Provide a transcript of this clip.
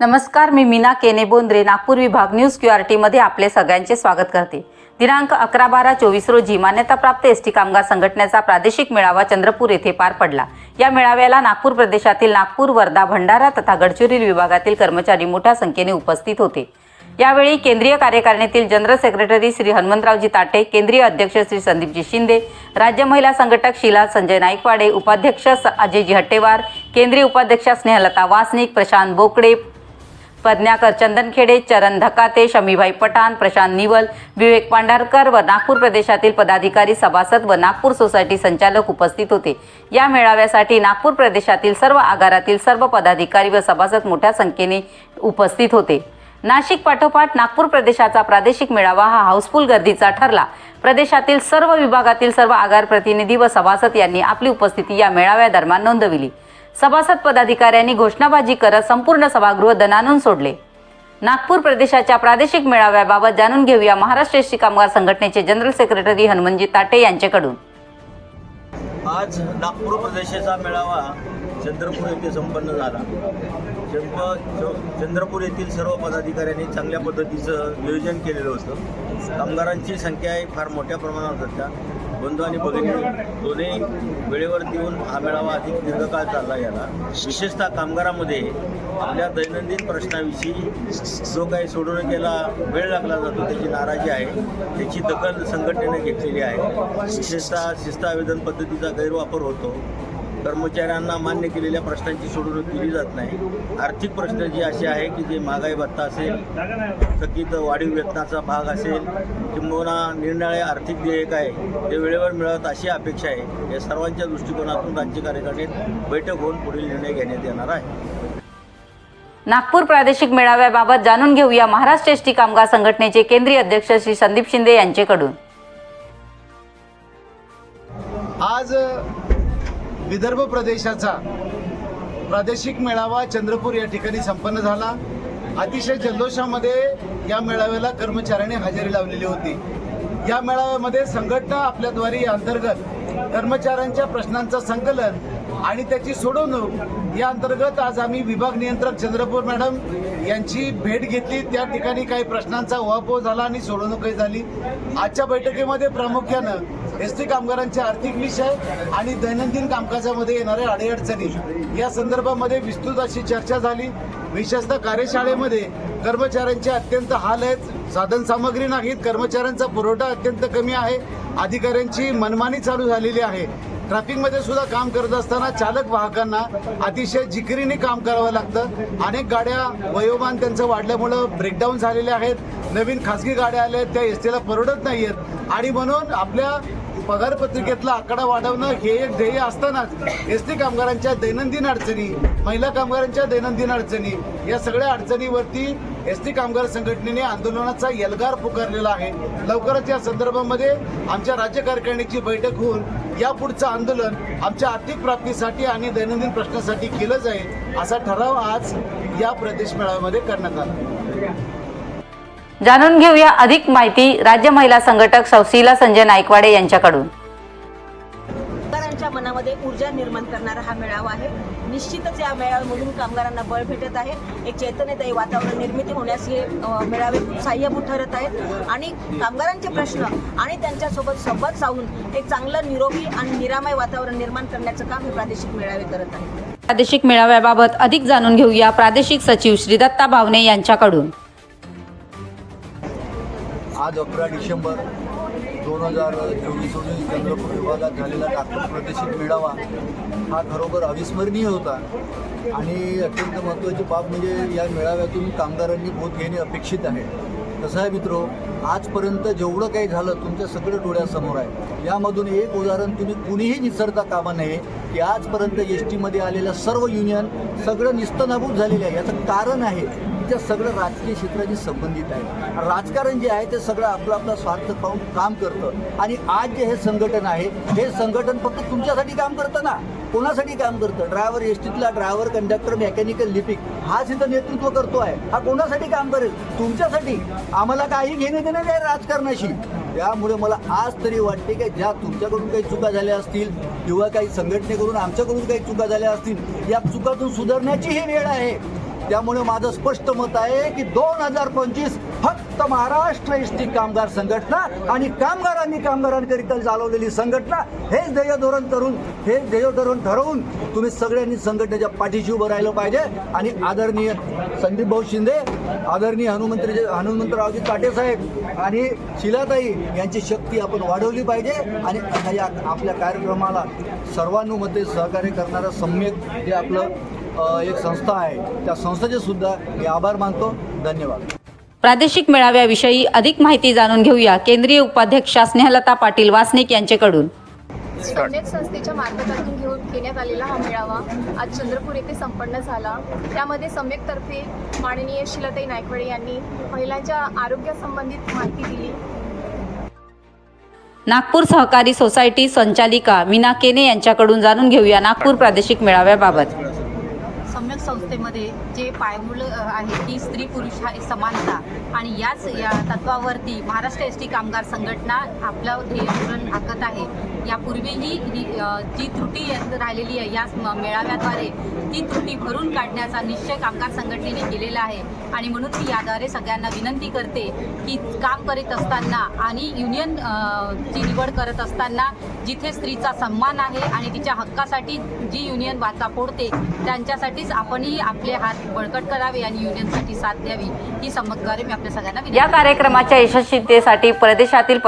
नमस्कार मी मीना केने बोंद्रे नागपूर विभाग न्यूज क्यू आर टीमध्ये आपले सगळ्यांचे स्वागत करते. दिनांक अकरा बारा चोवीस रोजी मान्यताप्राप्त एस टी कामगार संघटनेचा प्रादेशिक मेळावा चंद्रपूर येथे पार पडला. या मेळाव्याला नागपूर प्रदेशातील नागपूर वर्धा भंडारा तथा गडचिरोली विभागातील कर्मचारी मोठ्या संख्येने उपस्थित होते. यावेळी केंद्रीय कार्यकारिणीतील जनरल सेक्रेटरी श्री हनुमंतरावजी ताटे केंद्रीय अध्यक्ष श्री संदीपजी शिंदे राज्य महिला संघटक शीला संजय नाईकवाडे उपाध्यक्ष स- अजयजी हट्टेवार केंद्रीय उपाध्यक्षा स्नेहलता वासनिक प्रशांत बोकडे प्रज्ञाकर चंदनखेडे चरण धकाते शमीभाई पठाण प्रशांत निवल विवेक पांढारकर व नागपूर प्रदेशातील पदाधिकारी सभासद व नागपूर सोसायटी संचालक उपस्थित होते. या मेळाव्यासाठी नागपूर प्रदेशातील सर्व आगारातील सर्व पदाधिकारी व सभासद मोठ्या संख्येने उपस्थित होते. नाशिक पाठोपाठ नागपूर प्रदेशाचा प्रादेशिक मेळावा हा हाऊसफुल गर्दीचा ठरला. प्रदेशातील सर्व विभागातील सर्व आगार प्रतिनिधी व सभासद यांनी आपली उपस्थिती या मेळाव्यादरम्यान नोंदविली. सभासद पदाधिकाऱ्यांनी घोषणाबाजी करत संपूर्ण सभागृह दणानून सोडले. नागपूर प्रदेशाच्या प्रादेशिक मेळाव्याबाबत जाणून घेऊया महाराष्ट्र एसटी कामगार संघटनेचे जनरल सेक्रेटरी हनुमनजी ताटे यांच्याकडून. आज नागपूर प्रदेशाचा मेळावा चंद्रपूर येथे संपन्न झाला. चंद्र चंद्रपूर येथील सर्व पदाधिकाऱ्यांनी चांगल्या पद्धतीचं नियोजन केलेलं होतं. कामगारांची संख्या फार मोठ्या प्रमाणात होत्या. बंधू आणि भगिनी दोन्ही वेळेवर देऊन हा मेळावा अधिक दीर्घकाळ चालला गेला. विशेषतः कामगारामध्ये आपल्या दैनंदिन प्रश्नाविषयी जो काही सोडवणुकीला वेळ लागला जातो त्याची नाराजी आहे. त्याची दखल संघटनेने घेतलेली आहे. विशेषतः शिस्त आवेदन पद्धतीचा गैरवापर होतो. कर्मचाऱ्यांना मान्य केलेल्या प्रश्नांची सोडवणूक केली जात नाही. आर्थिक प्रश्न जे असे आहे की जे महागाई भत्ता असेल थकीत वाढीव वेतनाचा भाग असेल किंबहुना निरनिराळे आर्थिक देयक आहे ते वेळेवर मिळत अशी अपेक्षा आहे या सर्वांच्या दृष्टिकोनातून राज्य कार्यकारिणीत बैठक होऊन पुढील निर्णय घेण्यात येणार आहे. नागपूर प्रादेशिक मेळाव्याबाबत जाणून घेऊया महाराष्ट्र एसटी कामगार संघटनेचे केंद्रीय अध्यक्ष श्री संदीप शिंदे यांच्याकडून. आज विदर्भ प्रदेशाचा प्रादेशिक मेळावा चंद्रपूर या ठिकाणी संपन्न झाला. अतिशय जल्लोषामध्ये या मेळाव्याला कर्मचाऱ्यांनी हजेरी लावलेली होती. या मेळाव्यामध्ये संघटना आपल्याद्वारे या अंतर्गत कर्मचाऱ्यांच्या प्रश्नांचं संकलन आणि त्याची सोडवणूक या अंतर्गत आज आम्ही विभाग नियंत्रक चंद्रपूर मॅडम यांची भेट घेतली. त्या ठिकाणी काही प्रश्नांचा उहापोह झाला आणि सोडवणूकही झाली. आजच्या बैठकीमध्ये प्रामुख्यानं एस टी कामगारांचे आर्थिक विषय आणि दैनंदिन कामकाजामध्ये येणाऱ्या अडीअडचणी. या संदर्भामध्ये विस्तृत अशी चर्चा झाली. विशेषतः कार्यशाळेमध्ये कर्मचाऱ्यांचे अत्यंत हाल आहेत. साधन सामग्री नाहीत. कर्मचाऱ्यांचा पुरवठा अत्यंत कमी आहे. अधिकाऱ्यांची मनमानी चालू झालेली आहे. ट्रॅफिकमध्ये सुद्धा काम करत असताना चालक वाहकांना अतिशय जिकिरीने काम करावं लागतं. अनेक गाड्या वयोमान त्यांचं वाढल्यामुळं ब्रेकडाऊन झालेल्या आहेत. नवीन खासगी गाड्या आल्या आहेत. त्या एस टीला परवडत नाही आहेत आणि म्हणून आपल्या पगार पत्रिकेतला आकडा वाढवणं हे एक ध्येय असतानाच एस टी कामगारांच्या दैनंदिन अडचणी महिला कामगारांच्या दैनंदिन अडचणी या सगळ्या अडचणीवरती एस टी कामगार संघटनेने आंदोलनाचा एल्गार पुकारलेला आहे. लवकरच या संदर्भामध्ये आमच्या राज्य कार्यकारिणीची बैठक होऊन यापुढचं आंदोलन आमच्या आर्थिक प्राप्तीसाठी आणि दैनंदिन प्रश्नासाठी केलं जाईल असा ठराव आज या प्रदेश मेळाव्यामध्ये करण्यात आला. जाणून घेऊया अधिक माहिती राज्य महिला संघटक सौशीला संजय नाईकवाडे यांच्याकडून. कामगारांच्या मनामध्ये ऊर्जा निर्माण करणारा हा मेळावा आहे. निश्चितच या मेळाव्यामधून कामगारांना बळ भेटत आहे. एक चैतन्यदायी वातावरण निर्मिती होण्यास हे मेळावे सहाय्यभूत ठरत आहेत. आणि कामगारांचे प्रश्न आणि त्यांच्यासोबत संवाद साधून एक चांगलं निरोगी आणि निरामय वातावरण निर्माण करण्याचं काम हे प्रादेशिक मेळावे करत आहेत. प्रादेशिक मेळाव्याबाबत अधिक जाणून घेऊया प्रादेशिक सचिव श्री दत्ता भावने यांच्याकडून. आज अकरा डिसेंबर दोन हजार चोवीस रोजी चंद्रपूर विभागात झालेला नागपूर प्रादेशिक मेळावा हा खरोखर अविस्मरणीय होता. आणि अत्यंत महत्त्वाची बाब म्हणजे या मेळाव्यातून कामगारांनी बोध घेणे अपेक्षित आहे. कसं आहे मित्रो आजपर्यंत जेवढं काही झालं तुमच्या सगळं डोळ्यासमोर आहे. यामधून एक उदाहरण तुम्ही कुणीही निसरता कामा नये की आजपर्यंत एस टीमध्ये आलेलं सर्व युनियन सगळं निस्तनाभूत झालेलं आहे. याचं कारण आहे की ते सगळं राजकीय क्षेत्राशी संबंधित आहे. राजकारण जे आहे ते सगळं आपलं आपला स्वार्थ पाहून काम करतं. आणि आज जे हे संघटन आहे हे संघटन फक्त तुमच्यासाठी काम करतं ना? कोणासाठी काम करतं? ड्रायव्हर एस टीतला ड्रायव्हर कंडक्टर मेकॅनिकल लिपिक हाच इथं नेतृत्व करतो आहे. हा कोणासाठी काम करेल? तुमच्यासाठी. आम्हाला काही घेणे देणे नाही राजकारणाशी. त्यामुळे मला आज तरी वाटते की ज्या तुमच्याकडून काही चुका झाल्या असतील किंवा काही संघटनेकडून आमच्याकडून काही चुका झाल्या असतील या चुकातून सुधारण्याची ही वेळ आहे. त्यामुळे माझं स्पष्ट मत आहे की दोन हजार पंचवीस फक्त महाराष्ट्र एस टी कामगार संघटना आणि कामगारांनी कामगारांकरिता चालवलेली संघटना हेच ध्येय धोरण करून हे ध्येय धोरण ठरवून तुम्ही सगळ्यांनी संघटनेच्या पाठीशी उभं राहिलं पाहिजे. आणि आदरणीय संदीप भाऊ शिंदे आदरणीय हनुमंत्री हनुमंतरावजी ताटे साहेब आणि शिलाताई यांची शक्ती आपण वाढवली पाहिजे. आणि या आपल्या कार्यक्रमाला सर्वानुमते सहकार्य करणारं सम्यक जे आपलं एक संस्था आहे. त्या संस्थेचे सुद्धा मी आभार मानतो. धन्यवाद. प्रादेशिक मेळाव्याविषयी अधिक माहिती जाणून घेऊया केंद्रीय उपाध्यक्षा स्नेहलता पाटील वासनिक यांच्याकडून. संस्थेच्या मार्फतातून घेऊन घेण्यात आलेला हा मेळावा आज चंद्रपूर येथे संपन्न झाला. त्यामध्ये सम्यकतर्फे माननीय शिलाताई नायकवडे यांनी महिलांच्या आरोग्यासंबंधित माहिती दिली. नागपूर सहकारी सोसायटी संचालिका मीना केने यांच्याकडून जाणून घेऊया नागपूर प्रादेशिक मेळाव्याबाबत. सम्यक संस्थेमध्ये जे पायमूल आहे ती स्त्री पुरुष हा समानता आणि याच या तत्वावरती महाराष्ट्र एस टी कामगार संघटना आपलं ध्येय धोरण आखत आहे. यापूर्वीही ही जी त्रुटी राहिलेली आहे या मेळाव्याद्वारे ती त्रुटी भरून काढण्याचा निश्चय कामगार संघटनेने केलेला आहे. आणि म्हणून मी याद्वारे सगळ्यांना विनंती करते की काम करीत असताना आणि युनियन ची निवड करत असताना जिथे स्त्रीचा सन्मान आहे आणि तिच्या हक्कासाठी जी युनियन वाचा फोडते त्यांच्यासाठीच आपणही आपले हात बळकट करावे आणि युनियनसाठी साथ द्यावी. ही समजद्वारे मी आपल्या सगळ्यांना विनंती या कार्यक्रमाच्या यशस्वीतेसाठी परदेशातील